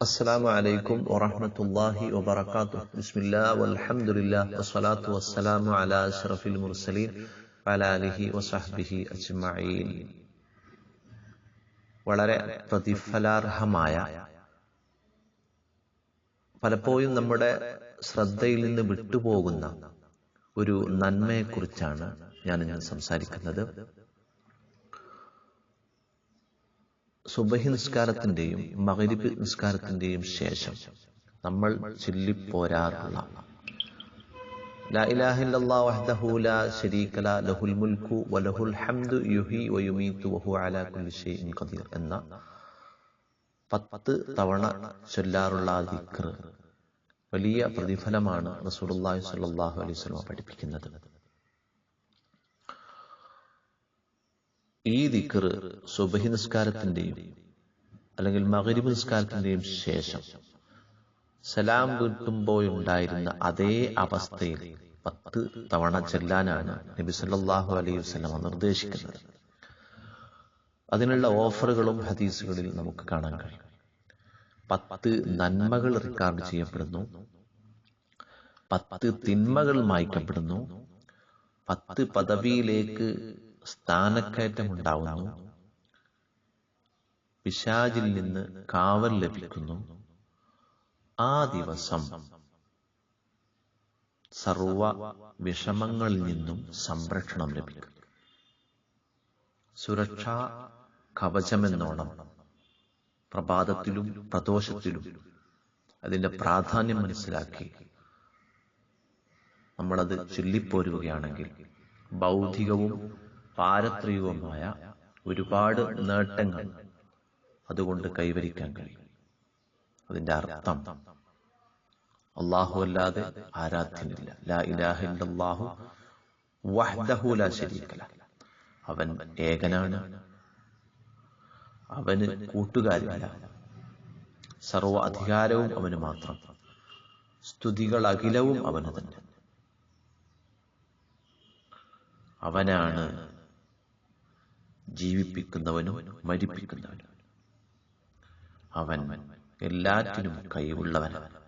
السلام عليكم ورحمة الله وبركاته بسم الله والحمد لله والصلاة والسلام على أشرف المرسلين وعلى آله وصحبه أجمعين വളരെ പ്രതിഫലാർഹമായ പലപ്പോഴും നമ്മുടെ ശ്രദ്ധയിൽ നിന്ന് വിട്ടുപോകുന്ന ഒരു നന്മയെക്കുറിച്ചാണ് ഞാൻ ഇന്ന് സംസാരിക്കുന്നത് സുബഹി നിസ്കാരത്തിന്റെയും മകരിബ് നിസ്കാരത്തിന്റെയും ശേഷം നമ്മൾ ചൊല്ലിപ്പോരാറുള്ള എന്ന പത്ത് തവണ ചൊല്ലാറുള്ള ദിക്ർ വലിയ പ്രതിഫലമാണ് റസൂലുള്ളാഹി സ്വല്ലല്ലാഹു അലൈഹി വസല്ലം പഠിപ്പിക്കുന്നത്. ഈ ദിക്കർ സുബഹി നിസ്കാരത്തിന്റെയും അല്ലെങ്കിൽ മകരിബ് നിസ്കാരത്തിന്റെയും ശേഷം സലാം വീട്ടുമ്പോഴുണ്ടായിരുന്ന അതേ അവസ്ഥയിൽ പത്ത് തവണ ചെല്ലാനാണ് നബി സല്ലാഹു അലൈഹി വസല്ലം നിർദ്ദേശിക്കുന്നത്. അതിനുള്ള ഓഫറുകളും ഹദീസുകളിൽ നമുക്ക് കാണാൻ കഴിയും. പത്ത് നന്മകൾ റെക്കോർഡ് ചെയ്യപ്പെടുന്നു. പത്ത് തിന്മകൾ മായ്ക്കപ്പെടുന്നു. പത്ത് പദവിയിലേക്ക് സ്ഥാനക്കയറ്റം ഉണ്ടാവുന്നു പിശാചിൽ നിന്ന് കാവൽ ലഭിക്കുന്നു. ആ ദിവസം സർവ വിഷമങ്ങളിൽ നിന്നും സംരക്ഷണം ലഭിക്കും. സുരക്ഷാ കവചമെന്നോണം പ്രഭാതത്തിലും പ്രദോഷത്തിലും അതിന്റെ പ്രാധാന്യം മനസ്സിലാക്കി നമ്മളത് ചൊല്ലിപ്പോരുകയാണെങ്കിൽ ബൗദ്ധികവും പാരത്രികവുമായ ഒരുപാട് നേട്ടങ്ങൾ അതുകൊണ്ട് കൈവരിക്കാൻ കഴിയും. അതിന്റെ അർത്ഥം അള്ളാഹു അല്ലാതെ ആരാധ്യനില്ല. ലാ വഹ്ദഹു ലാ അവൻ ഏകനാണ്. അവന് കൂട്ടുകാരില്ല. സർവ അധികാരവും അവന് മാത്രം. സ്തുതികൾ അഖിലവും അവന് തന്നെ. അവനാണ് ജീവിപ്പിക്കുന്നവനും മരിപ്പിക്കുന്നവനും. അവൻ എല്ലാറ്റിനും കഴിവുള്ളവനാണ്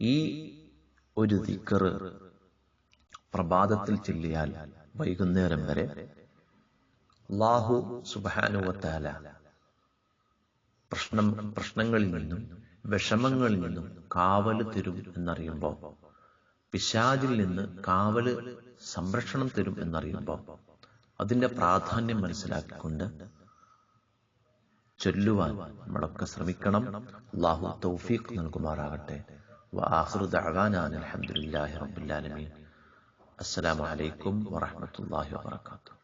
ഈ ഒരു ദിക്കറ് പ്രഭാതത്തിൽ ചൊല്ലിയാൽ വൈകുന്നേരം വരെ അള്ളാഹു സുബാനുവത്താല പ്രശ്നം പ്രശ്നങ്ങളിൽ നിന്നും വിഷമങ്ങളിൽ നിന്നും കാവൽ തരും എന്നറിയുമ്പോൾ പിശാചിൽ നിന്ന് കാവൽ സംരക്ഷണം തരും എന്നറിയുമ്പോൾ അതിന്റെ പ്രാധാന്യം മനസ്സിലാക്കിക്കൊണ്ട് ചൊല്ലുവാൻ നമ്മളൊക്കെ ശ്രമിക്കണം. അള്ളാഹു തൗഫീഖ് നൽകുമാറാകട്ടെ. അലഹമുല്ലാഹി റബുല്ലാലമീൻ വറഹമത്തല്ലാഹി വാത്തു